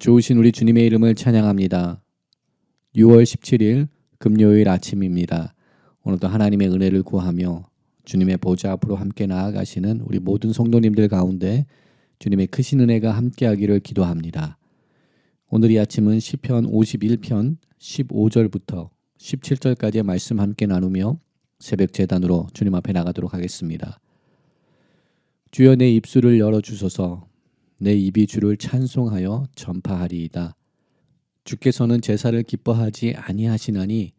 좋으신 우리 주님의 이름을 찬양합니다. 6월 17일 금요일 아침입니다. 오늘도 하나님의 은혜를 구하며 주님의 보좌 앞으로 함께 나아가시는 우리 모든 성도님들 가운데 주님의 크신 은혜가 함께하기를 기도합니다. 오늘 이 아침은 시편 51편 15절부터 17절까지의 말씀 함께 나누며 새벽 재단으로 주님 앞에 나가도록 하겠습니다. 주여 내 입술을 열어 주소서 내 입이 주를 찬송하여 전파하리이다. 주께서는 제사를 기뻐하지 아니하시나니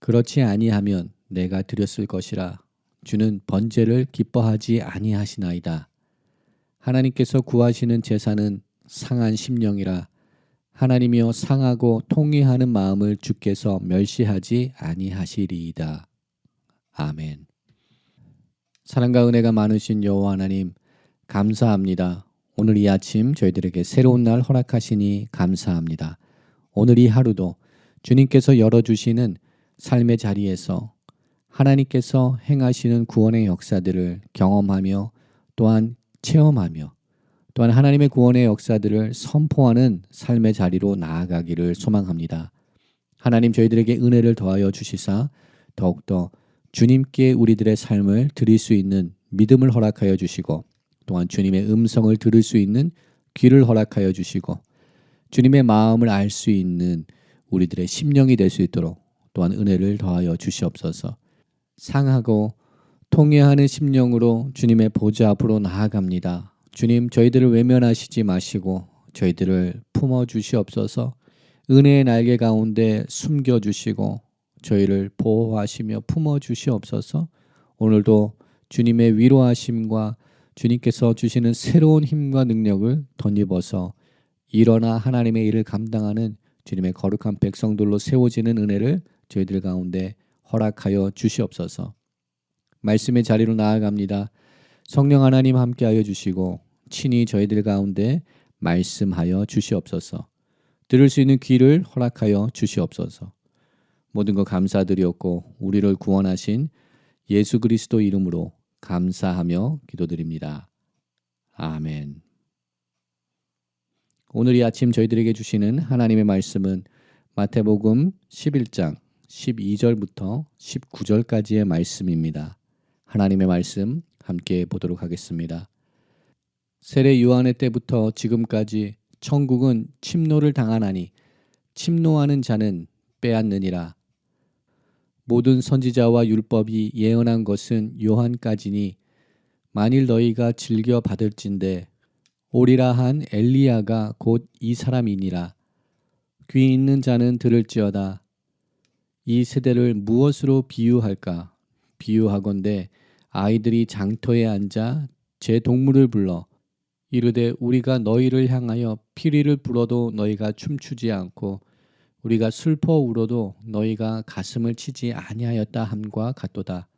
그렇지 아니하면 내가 드렸을 것이라 주는 번제를 기뻐하지 아니하시나이다. 하나님께서 구하시는 제사는 상한 심령이라 하나님이여 상하고 통회하는 마음을 주께서 멸시하지 아니하시리이다. 아멘. 사랑과 은혜가 많으신 여호와 하나님 감사합니다. 오늘 이 아침 저희들에게 새로운 날 허락하시니 감사합니다. 오늘 이 하루도 주님께서 열어주시는 삶의 자리에서 하나님께서 행하시는 구원의 역사들을 경험하며 또한 체험하며 또한 하나님의 구원의 역사들을 선포하는 삶의 자리로 나아가기를 소망합니다. 하나님 저희들에게 은혜를 더하여 주시사 더욱더 주님께 우리들의 삶을 드릴 수 있는 믿음을 허락하여 주시고 또한 주님의 음성을 들을 수 있는 귀를 허락하여 주시고 주님의 마음을 알 수 있는 우리들의 심령이 될 수 있도록 또한 은혜를 더하여 주시옵소서. 상하고 통회하는 심령으로 주님의 보좌 앞으로 나아갑니다. 주님 저희들을 외면하시지 마시고 저희들을 품어 주시옵소서. 은혜의 날개 가운데 숨겨 주시고 저희를 보호하시며 품어 주시옵소서. 오늘도 주님의 위로하심과 주님께서 주시는 새로운 힘과 능력을 덧입어서 일어나 하나님의 일을 감당하는 주님의 거룩한 백성들로 세워지는 은혜를 저희들 가운데 허락하여 주시옵소서. 말씀의 자리로 나아갑니다. 성령 하나님 함께하여 주시고 친히 저희들 가운데 말씀하여 주시옵소서. 들을 수 있는 귀를 허락하여 주시옵소서. 모든 것 감사드렸고 우리를 구원하신 예수 그리스도 이름으로 감사하며 기도드립니다. 아멘. 오늘 이 아침 저희들에게 주시는 하나님의 말씀은 마태복음 11장 12절부터 19절까지의 말씀입니다. 하나님의 말씀 함께 보도록 하겠습니다. 세례 요한의 때부터 지금까지 천국은 침노를 당하나니 침노하는 자는 빼앗느니라. 모든 선지자와 율법이 예언한 것은 요한까지니 만일 너희가 즐겨 받을진대 오리라 한 엘리야가 곧 이 사람이니라. 귀 있는 자는 들을지어다. 이 세대를 무엇으로 비유할까? 비유하건대 아이들이 장터에 앉아 제 동물을 불러 이르되 우리가 너희를 향하여 피리를 불어도 너희가 춤추지 않고 우리가 슬퍼 울어도 너희가 가슴을 치지 아니하였다 함과 같도다.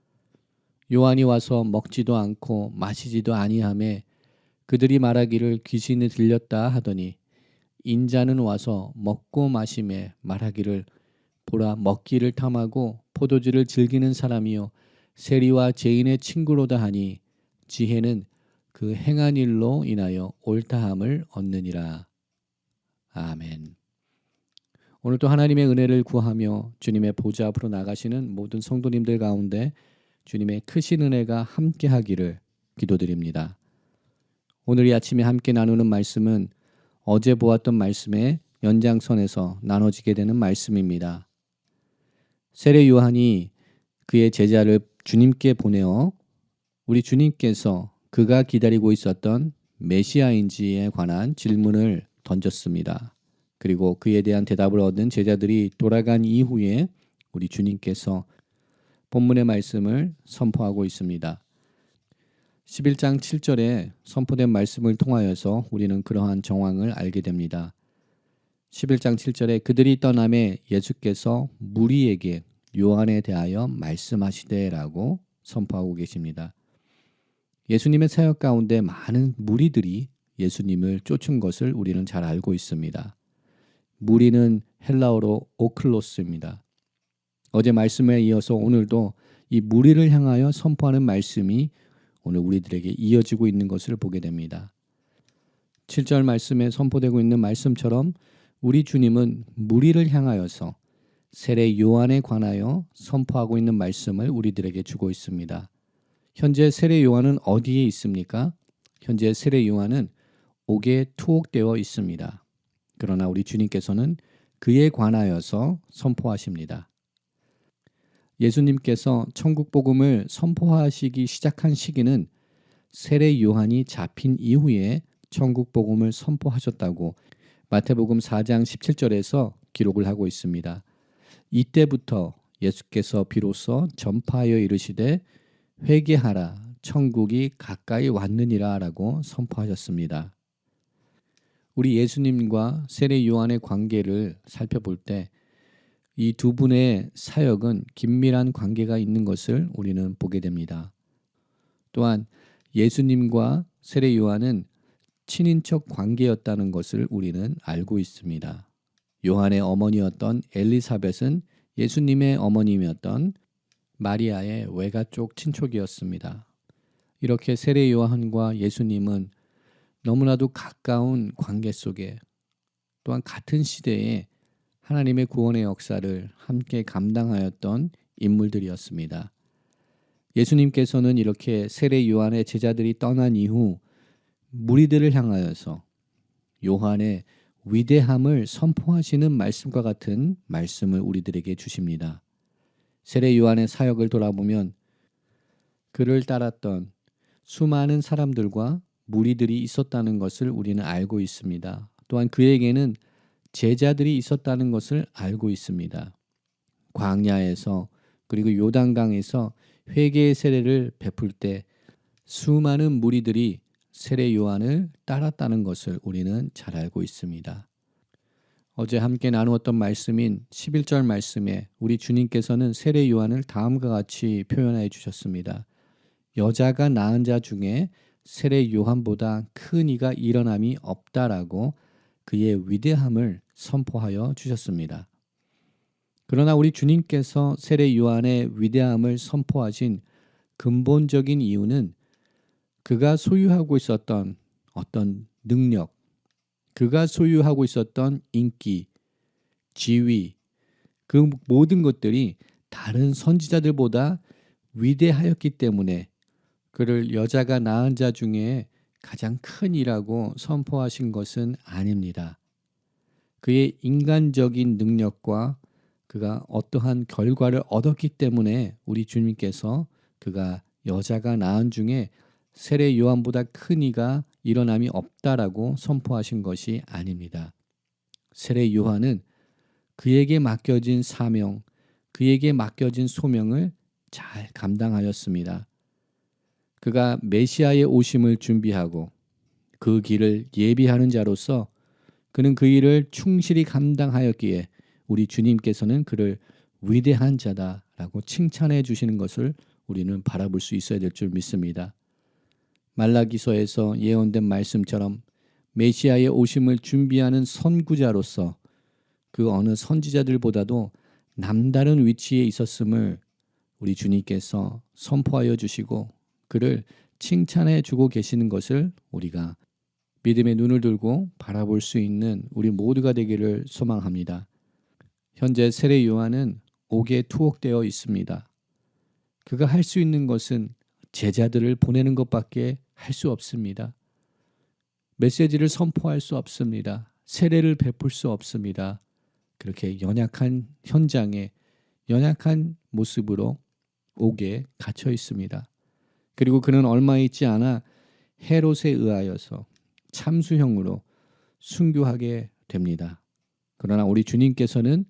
요한이 와서 먹지도 않고 마시지도 아니하매 그들이 말하기를 귀신이 들렸다 하더니 인자는 와서 먹고 마심에 말하기를 보라 먹기를 탐하고 포도주를 즐기는 사람이요 세리와 죄인의 친구로다 하니 지혜는 그 행한 일로 인하여 옳다함을 얻느니라. 아멘. 오늘도 하나님의 은혜를 구하며 주님의 보좌 앞으로 나가시는 모든 성도님들 가운데 주님의 크신 은혜가 함께 하기를 기도드립니다. 오늘 이 아침에 함께 나누는 말씀은 어제 보았던 말씀의 연장선에서 나눠지게 되는 말씀입니다. 세례 요한이 그의 제자를 주님께 보내어 우리 주님께서 그가 기다리고 있었던 메시아인지에 관한 질문을 던졌습니다. 그리고 그에 대한 대답을 얻은 제자들이 돌아간 이후에 우리 주님께서 본문의 말씀을 선포하고 있습니다. 11장 7절에 선포된 말씀을 통하여서 우리는 그러한 정황을 알게 됩니다. 11장 7절에 그들이 떠남에 예수께서 무리에게 요한에 대하여 말씀하시되라고 선포하고 계십니다. 예수님의 사역 가운데 많은 무리들이 예수님을 쫓은 것을 우리는 잘 알고 있습니다. 무리는 헬라어로 오클로스입니다. 어제 말씀에 이어서 오늘도 이 무리를 향하여 선포하는 말씀이 오늘 우리들에게 이어지고 있는 것을 보게 됩니다. 7절 말씀에 선포되고 있는 말씀처럼 우리 주님은 무리를 향하여서 세례 요한에 관하여 선포하고 있는 말씀을 우리들에게 주고 있습니다. 현재 세례 요한은 어디에 있습니까? 현재 세례 요한은 옥에 투옥되어 있습니다. 그러나 우리 주님께서는 그에 관하여서 선포하십니다. 예수님께서 천국 복음을 선포하시기 시작한 시기는 세례 요한이 잡힌 이후에 천국 복음을 선포하셨다고 마태복음 4장 17절에서 기록을 하고 있습니다. 이때부터 예수께서 비로소 전파하여 이르시되 회개하라 천국이 가까이 왔느니라라고 선포하셨습니다. 우리 예수님과 세례 요한의 관계를 살펴볼 때 이 두 분의 사역은 긴밀한 관계가 있는 것을 우리는 보게 됩니다. 또한 예수님과 세례 요한은 친인척 관계였다는 것을 우리는 알고 있습니다. 요한의 어머니였던 엘리사벳은 예수님의 어머님이었던 마리아의 외가 쪽 친척이었습니다. 이렇게 세례 요한과 예수님은 너무나도 가까운 관계 속에 또한 같은 시대에 하나님의 구원의 역사를 함께 감당하였던 인물들이었습니다. 예수님께서는 이렇게 세례 요한의 제자들이 떠난 이후 무리들을 향하여서 요한의 위대함을 선포하시는 말씀과 같은 말씀을 우리들에게 주십니다. 세례 요한의 사역을 돌아보면 그를 따랐던 수많은 사람들과 무리들이 있었다는 것을 우리는 알고 있습니다. 또한 그에게는 제자들이 있었다는 것을 알고 있습니다. 광야에서 그리고 요단강에서 회개의 세례를 베풀 때 수많은 무리들이 세례 요한을 따랐다는 것을 우리는 잘 알고 있습니다. 어제 함께 나누었던 말씀인 11절 말씀에 우리 주님께서는 세례 요한을 다음과 같이 표현해 주셨습니다. 여자가 낳은 자 중에 세례 요한보다 큰 이가 일어남이 없다라고 그의 위대함을 선포하여 주셨습니다. 그러나 우리 주님께서 세례 요한의 위대함을 선포하신 근본적인 이유는 그가 소유하고 있었던 어떤 능력, 그가 소유하고 있었던 인기, 지위, 그 모든 것들이 다른 선지자들보다 위대하였기 때문에 그를 여자가 낳은 자 중에 가장 큰 이라고 선포하신 것은 아닙니다. 그의 인간적인 능력과 그가 어떠한 결과를 얻었기 때문에 우리 주님께서 그가 여자가 낳은 중에 세례 요한보다 큰 이가 일어남이 없다라고 선포하신 것이 아닙니다. 세례 요한은 그에게 맡겨진 사명, 그에게 맡겨진 소명을 잘 감당하였습니다. 그가 메시아의 오심을 준비하고 그 길을 예비하는 자로서 그는 그 일을 충실히 감당하였기에 우리 주님께서는 그를 위대한 자다라고 칭찬해 주시는 것을 우리는 바라볼 수 있어야 될 줄 믿습니다. 말라기서에서 예언된 말씀처럼 메시아의 오심을 준비하는 선구자로서 그 어느 선지자들보다도 남다른 위치에 있었음을 우리 주님께서 선포하여 주시고 그를 칭찬해 주고 계시는 것을 우리가 믿음의 눈을 들고 바라볼 수 있는 우리 모두가 되기를 소망합니다. 현재 세례 요한은 옥에 투옥되어 있습니다. 그가 할 수 있는 것은 제자들을 보내는 것밖에 할 수 없습니다. 메시지를 선포할 수 없습니다. 세례를 베풀 수 없습니다. 그렇게 연약한 현장에 연약한 모습으로 옥에 갇혀 있습니다. 그리고 그는 얼마 있지 않아 헤롯에 의하여서 참수형으로 순교하게 됩니다. 그러나 우리 주님께서는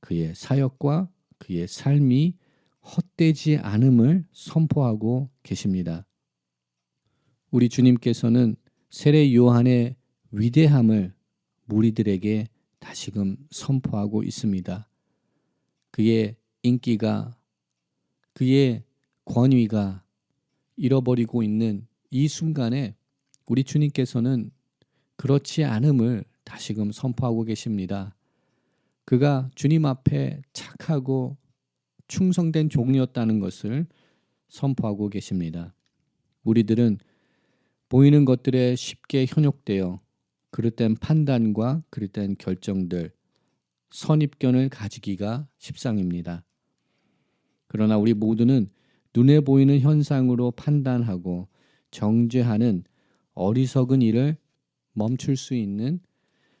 그의 사역과 그의 삶이 헛되지 않음을 선포하고 계십니다. 우리 주님께서는 세례 요한의 위대함을 무리들에게 다시금 선포하고 있습니다. 그의 인기가 그의 권위가 잃어버리고 있는 이 순간에 우리 주님께서는 그렇지 않음을 다시금 선포하고 계십니다. 그가 주님 앞에 착하고 충성된 종이었다는 것을 선포하고 계십니다. 우리들은 보이는 것들에 쉽게 현혹되어 그릇된 판단과 그릇된 결정들, 선입견을 가지기가 십상입니다. 그러나 우리 모두는 눈에 보이는 현상으로 판단하고 정죄하는 어리석은 일을 멈출 수 있는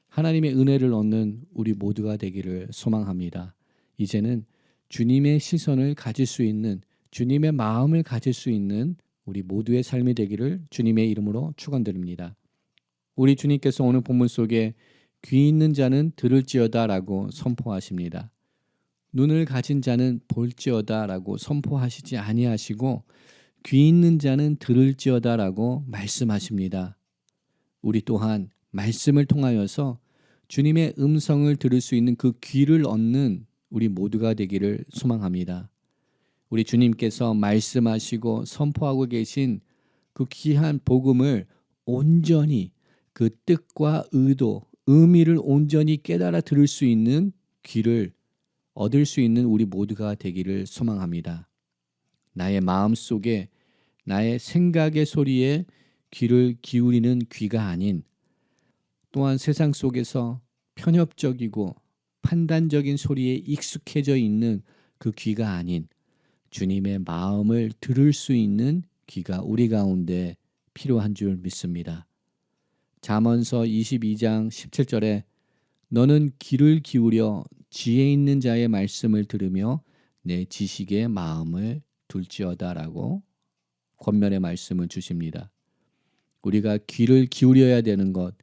하나님의 은혜를 얻는 우리 모두가 되기를 소망합니다. 이제는 주님의 시선을 가질 수 있는 주님의 마음을 가질 수 있는 우리 모두의 삶이 되기를 주님의 이름으로 축원드립니다. 우리 주님께서 오늘 본문 속에 귀 있는 자는 들을지어다라고 선포하십니다. 눈을 가진 자는 볼지어다라고 선포하시지 아니하시고 귀 있는 자는 들을지어다라고 말씀하십니다. 우리 또한 말씀을 통하여서 주님의 음성을 들을 수 있는 그 귀를 얻는 우리 모두가 되기를 소망합니다. 우리 주님께서 말씀하시고 선포하고 계신 그 귀한 복음을 온전히 그 뜻과 의도, 의미를 온전히 깨달아 들을 수 있는 귀를 얻을 수 있는 우리 모두가 되기를 소망합니다. 나의 마음 속에 나의 생각의 소리에 귀를 기울이는 귀가 아닌 또한 세상 속에서 편협적이고 판단적인 소리에 익숙해져 있는 그 귀가 아닌 주님의 마음을 들을 수 있는 귀가 우리 가운데 필요한 줄 믿습니다. 잠언서 22장 17절에 너는 귀를 기울여 지혜 있는 자의 말씀을 들으며 내 지식의 마음을 둘지어다라고 권면의 말씀을 주십니다. 우리가 귀를 기울여야 되는 것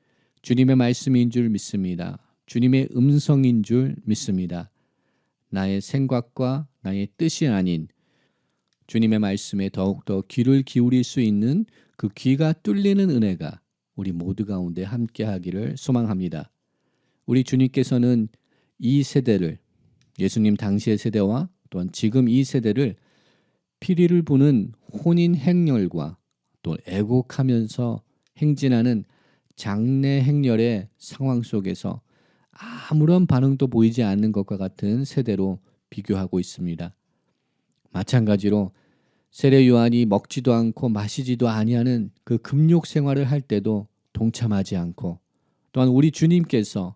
주님의 말씀인 줄 믿습니다. 주님의 음성인 줄 믿습니다. 나의 생각과 나의 뜻이 아닌 주님의 말씀에 더욱더 귀를 기울일 수 있는 그 귀가 뚫리는 은혜가 우리 모두 가운데 함께 하기를 소망합니다. 우리 주님께서는 이 세대를 예수님 당시의 세대와 또한 지금 이 세대를 피리를 부는 혼인 행렬과 또 애곡하면서 행진하는 장례 행렬의 상황 속에서 아무런 반응도 보이지 않는 것과 같은 세대로 비교하고 있습니다. 마찬가지로 세례 요한이 먹지도 않고 마시지도 아니하는 그 금욕 생활을 할 때도 동참하지 않고 또한 우리 주님께서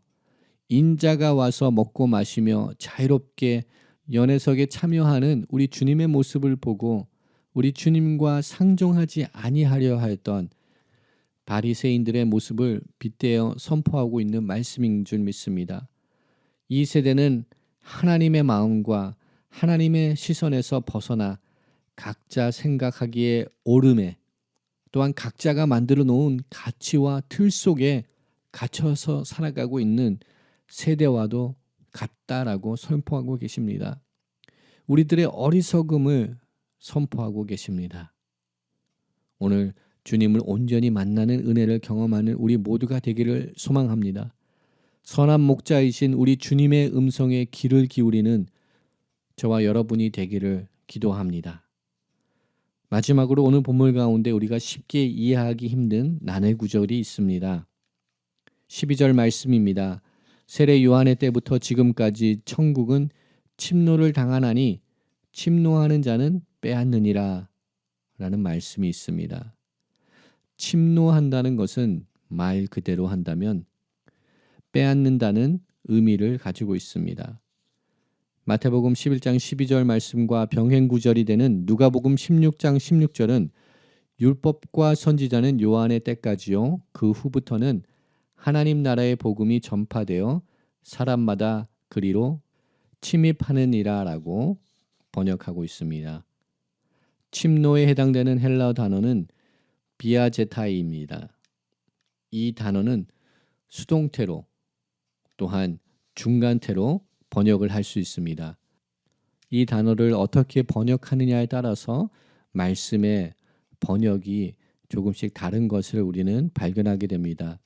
인자가 와서 먹고 마시며 자유롭게 연회석에 참여하는 우리 주님의 모습을 보고 우리 주님과 상종하지 아니하려 하였던 바리새인들의 모습을 빗대어 선포하고 있는 말씀인 줄 믿습니다. 이 세대는 하나님의 마음과 하나님의 시선에서 벗어나 각자 생각하기에 오름에 또한 각자가 만들어 놓은 가치와 틀 속에 갇혀서 살아가고 있는 세대와도 같다라고 선포하고 계십니다. 우리들의 어리석음을 선포하고 계십니다. 오늘 주님을 온전히 만나는 은혜를 경험하는 우리 모두가 되기를 소망합니다. 선한 목자이신 우리 주님의 음성에 귀를 기울이는 저와 여러분이 되기를 기도합니다. 마지막으로 오늘 본문 가운데 우리가 쉽게 이해하기 힘든 난해 구절이 있습니다. 12절 말씀입니다. 세례 요한의 때부터 지금까지 천국은 침노를 당하나니 침노하는 자는 빼앗느니라 라는 말씀이 있습니다. 침노한다는 것은 말 그대로 한다면 빼앗는다는 의미를 가지고 있습니다. 마태복음 11장 12절 말씀과 병행 구절이 되는 누가복음 16장 16절은 율법과 선지자는 요한의 때까지요. 그 후부터는 하나님 나라의 복음이 전파되어 사람마다 그리로 침입하느니라라고 번역하고 있습니다. 침노에 해당되는 헬라어 단어는 비아제타이입니다. 이 단어는 수동태로 또한 중간태로 번역을 할 수 있습니다. 이 단어를 어떻게 번역하느냐에 따라서 말씀의 번역이 조금씩 다른 것을 우리는 발견하게 됩니다.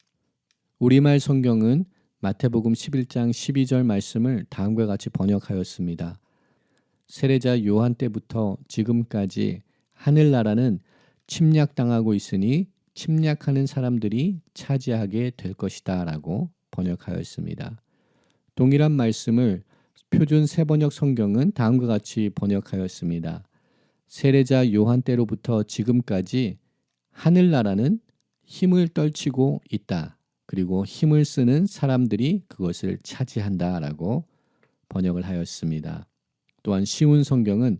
우리말 성경은 마태복음 11장 12절 말씀을 다음과 같이 번역하였습니다. 세례자 요한 때부터 지금까지 하늘나라는 침략당하고 있으니 침략하는 사람들이 차지하게 될 것이다 라고 번역하였습니다. 동일한 말씀을 표준 세번역 성경은 다음과 같이 번역하였습니다. 세례자 요한 때로부터 지금까지 하늘나라는 힘을 떨치고 있다. 그리고 힘을 쓰는 사람들이 그것을 차지한다라고 번역을 하였습니다. 또한 쉬운 성경은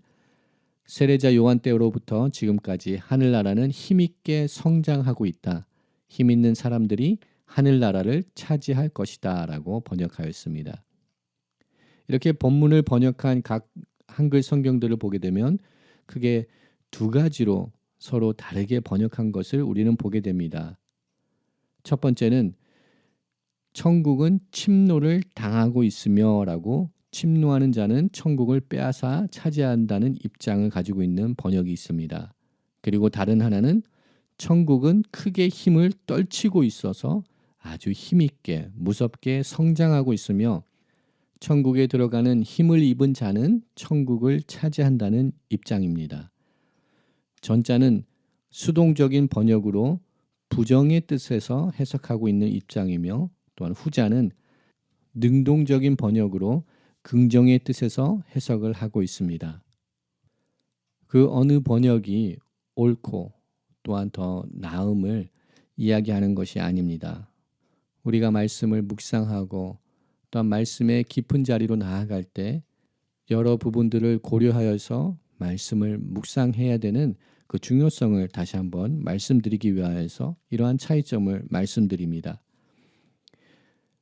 세례자 요한 때로부터 지금까지 하늘나라는 힘있게 성장하고 있다. 힘 있는 사람들이 하늘나라를 차지할 것이다 라고 번역하였습니다. 이렇게 본문을 번역한 각 한글 성경들을 보게 되면 크게 두 가지로 서로 다르게 번역한 것을 우리는 보게 됩니다. 첫 번째는 천국은 침노를 당하고 있으며라고 침노하는 자는 천국을 빼앗아 차지한다는 입장을 가지고 있는 번역이 있습니다. 그리고 다른 하나는 천국은 크게 힘을 떨치고 있어서 아주 힘있게 무섭게 성장하고 있으며 천국에 들어가는 힘을 입은 자는 천국을 차지한다는 입장입니다. 전자는 수동적인 번역으로 부정의 뜻에서 해석하고 있는 입장이며 또한 후자는 능동적인 번역으로 긍정의 뜻에서 해석을 하고 있습니다. 그 어느 번역이 옳고 또한 더 나음을 이야기하는 것이 아닙니다. 우리가 말씀을 묵상하고 또한 말씀의 깊은 자리로 나아갈 때 여러 부분들을 고려하여서 말씀을 묵상해야 되는 그 중요성을 다시 한번 말씀드리기 위하여서 이러한 차이점을 말씀드립니다.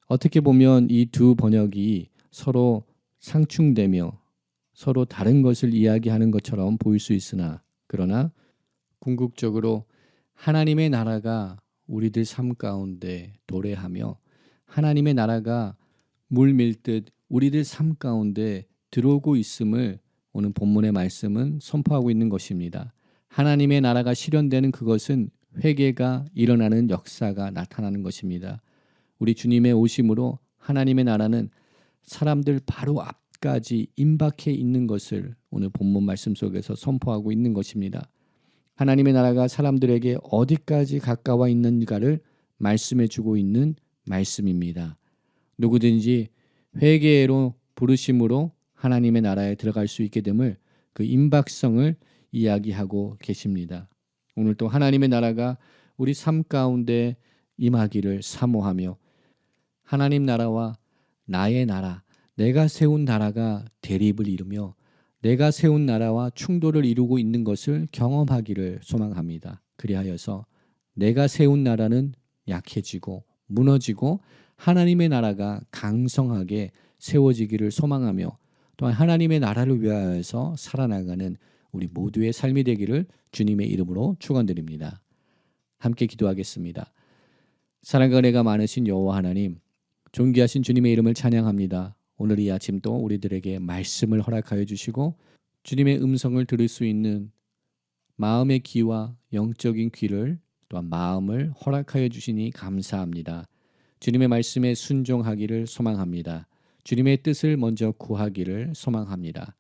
어떻게 보면 이 두 번역이 서로 상충되며 서로 다른 것을 이야기하는 것처럼 보일 수 있으나 그러나 궁극적으로 하나님의 나라가 우리들 삶 가운데 도래하며 하나님의 나라가 물 밀듯 우리들 삶 가운데 들어오고 있음을 오늘 본문의 말씀은 선포하고 있는 것입니다. 하나님의 나라가 실현되는 그것은 회개가 일어나는 역사가 나타나는 것입니다. 우리 주님의 오심으로 하나님의 나라는 사람들 바로 앞까지 임박해 있는 것을 오늘 본문 말씀 속에서 선포하고 있는 것입니다. 하나님의 나라가 사람들에게 어디까지 가까워 있는가를 말씀해 주고 있는 말씀입니다. 누구든지 회개로 부르심으로 하나님의 나라에 들어갈 수 있게 됨을 그 임박성을 이야기하고 계십니다. 오늘 또 하나님의 나라가 우리 삶 가운데 임하기를 사모하며 하나님 나라와 나의 나라, 내가 세운 나라가 대립을 이루며 내가 세운 나라와 충돌을 이루고 있는 것을 경험하기를 소망합니다. 그리하여서 내가 세운 나라는 약해지고 무너지고 하나님의 나라가 강성하게 세워지기를 소망하며 또한 하나님의 나라를 위하여서 살아나가는 우리 모두의 삶이 되기를 주님의 이름으로 축원드립니다. 함께 기도하겠습니다. 사랑과 은혜가 많으신 여호와 하나님, 존귀하신 주님의 이름을 찬양합니다. 오늘 이 아침도 우리들에게 말씀을 허락하여 주시고 주님의 음성을 들을 수 있는 마음의 귀와 영적인 귀를 또한 마음을 허락하여 주시니 감사합니다. 주님의 말씀에 순종하기를 소망합니다. 주님의 뜻을 먼저 구하기를 소망합니다.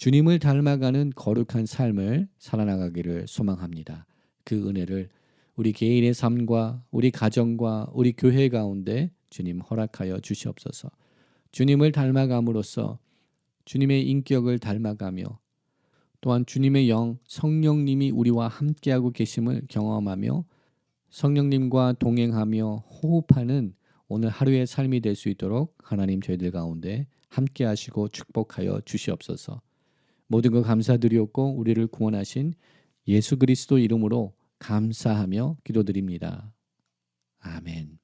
주님을 닮아가는 거룩한 삶을 살아나가기를 소망합니다. 그 은혜를 우리 개인의 삶과 우리 가정과 우리 교회 가운데 주님 허락하여 주시옵소서. 주님을 닮아감으로써 주님의 인격을 닮아가며 또한 주님의 영 성령님이 우리와 함께하고 계심을 경험하며 성령님과 동행하며 호흡하는 오늘 하루의 삶이 될 수 있도록 하나님 저희들 가운데 함께 하시고 축복하여 주시옵소서. 모든 것 감사드리옵고 우리를 구원하신 예수 그리스도 이름으로 감사하며 기도드립니다. 아멘.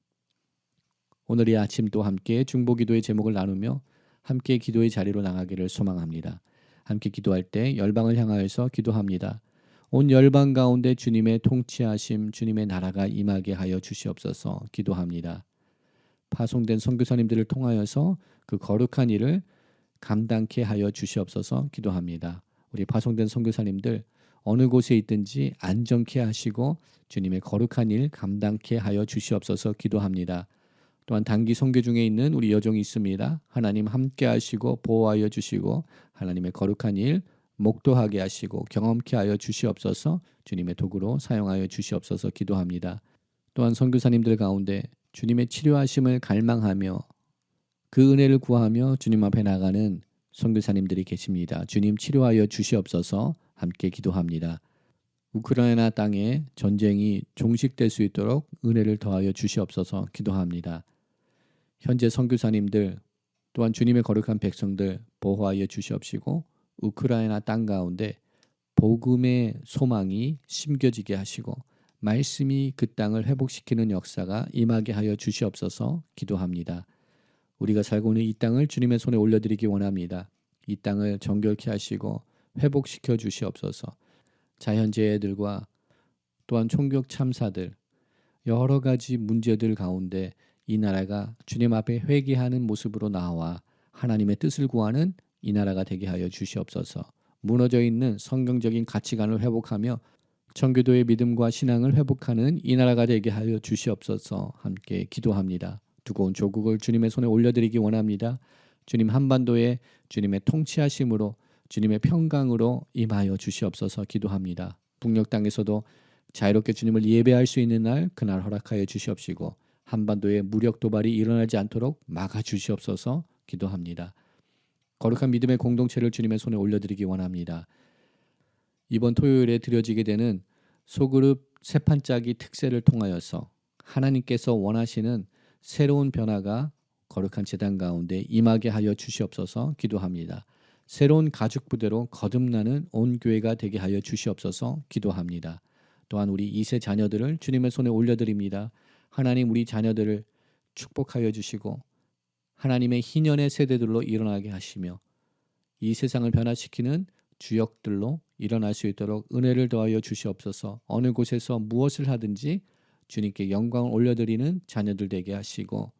오늘 이 아침도 함께 중보기도의 제목을 나누며 함께 기도의 자리로 나가기를 소망합니다. 함께 기도할 때 열방을 향하여서 기도합니다. 온 열방 가운데 주님의 통치하심, 주님의 나라가 임하게 하여 주시옵소서 기도합니다. 파송된 선교사님들을 통하여서 그 거룩한 일을 감당케 하여 주시옵소서 기도합니다. 우리 파송된 선교사님들 어느 곳에 있든지 안정케 하시고 주님의 거룩한 일 감당케 하여 주시옵소서 기도합니다. 또한 단기 선교 중에 있는 우리 여종이 있습니다. 하나님 함께 하시고 보호하여 주시고 하나님의 거룩한 일 목도하게 하시고 경험케 하여 주시옵소서 주님의 도구로 사용하여 주시옵소서 기도합니다. 또한 선교사님들 가운데 주님의 치료하심을 갈망하며 그 은혜를 구하며 주님 앞에 나가는 선교사님들이 계십니다. 주님 치료하여 주시옵소서 함께 기도합니다. 우크라이나 땅에 전쟁이 종식될 수 있도록 은혜를 더하여 주시옵소서 기도합니다. 현재 선교사님들 또한 주님의 거룩한 백성들 보호하여 주시옵시고 우크라이나 땅 가운데 복음의 소망이 심겨지게 하시고 말씀이 그 땅을 회복시키는 역사가 임하게 하여 주시옵소서 기도합니다. 우리가 살고 있는 이 땅을 주님의 손에 올려드리기 원합니다. 이 땅을 정결케 하시고 회복시켜 주시옵소서. 자연재해들과 또한 총격 참사들 여러 가지 문제들 가운데 이 나라가 주님 앞에 회개하는 모습으로 나와 하나님의 뜻을 구하는 이 나라가 되게 하여 주시옵소서. 무너져 있는 성경적인 가치관을 회복하며 청교도의 믿음과 신앙을 회복하는 이 나라가 되게 하여 주시옵소서. 함께 기도합니다. 두고온 조국을 주님의 손에 올려드리기 원합니다. 주님 한반도에 주님의 통치하심으로 주님의 평강으로 임하여 주시옵소서 기도합니다. 북녘 땅에서도 자유롭게 주님을 예배할 수 있는 날 그날 허락하여 주시옵시고 한반도에 무력 도발이 일어나지 않도록 막아 주시옵소서 기도합니다. 거룩한 믿음의 공동체를 주님의 손에 올려드리기 원합니다. 이번 토요일에 드려지게 되는 소그룹 세판짜기 특세를 통하여서 하나님께서 원하시는 새로운 변화가 거룩한 재단 가운데 임하게 하여 주시옵소서 기도합니다. 새로운 가죽 부대로 거듭나는 온 교회가 되게 하여 주시옵소서 기도합니다. 또한 우리 이세 자녀들을 주님의 손에 올려드립니다. 하나님 우리 자녀들을 축복하여 주시고 하나님의 희년의 세대들로 일어나게 하시며 이 세상을 변화시키는 주역들로 일어날 수 있도록 은혜를 더하여 주시옵소서. 어느 곳에서 무엇을 하든지 주님께 영광을 올려드리는 자녀들 되게 하시고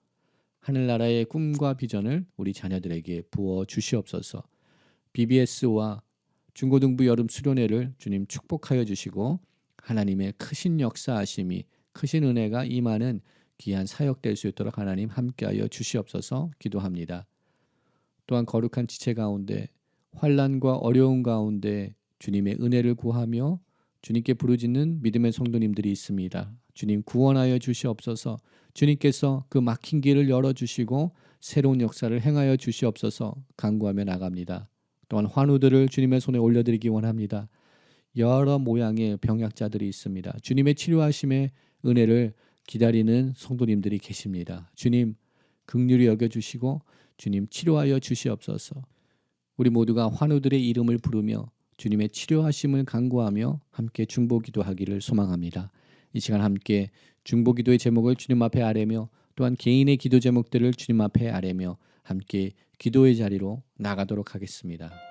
하늘나라의 꿈과 비전을 우리 자녀들에게 부어 주시옵소서. BBS와 중고등부 여름 수련회를 주님 축복하여 주시고 하나님의 크신 역사하심이 크신 은혜가 임하는 귀한 사역 될 수 있도록 하나님 함께하여 주시옵소서 기도합니다. 또한 거룩한 지체 가운데 환란과 어려움 가운데 주님의 은혜를 구하며 주님께 부르짖는 믿음의 성도님들이 있습니다. 주님 구원하여 주시옵소서. 주님께서 그 막힌 길을 열어 주시고 새로운 역사를 행하여 주시옵소서 간구하며 나갑니다. 또한 환우들을 주님의 손에 올려드리기 원합니다. 여러 모양의 병약자들이 있습니다. 주님의 치료하심의 은혜를 기다리는 성도님들이 계십니다. 주님 극률이 여겨 주시고 주님 치료하여 주시옵소서. 우리 모두가 환우들의 이름을 부르며 주님의 치료하심을 간구하며 함께 중보기도 하기를 소망합니다. 이 시간 함께 중보기도의 제목을 주님 앞에 아뢰며 또한 개인의 기도 제목들을 주님 앞에 아뢰며 함께 기도의 자리로 나가도록 하겠습니다.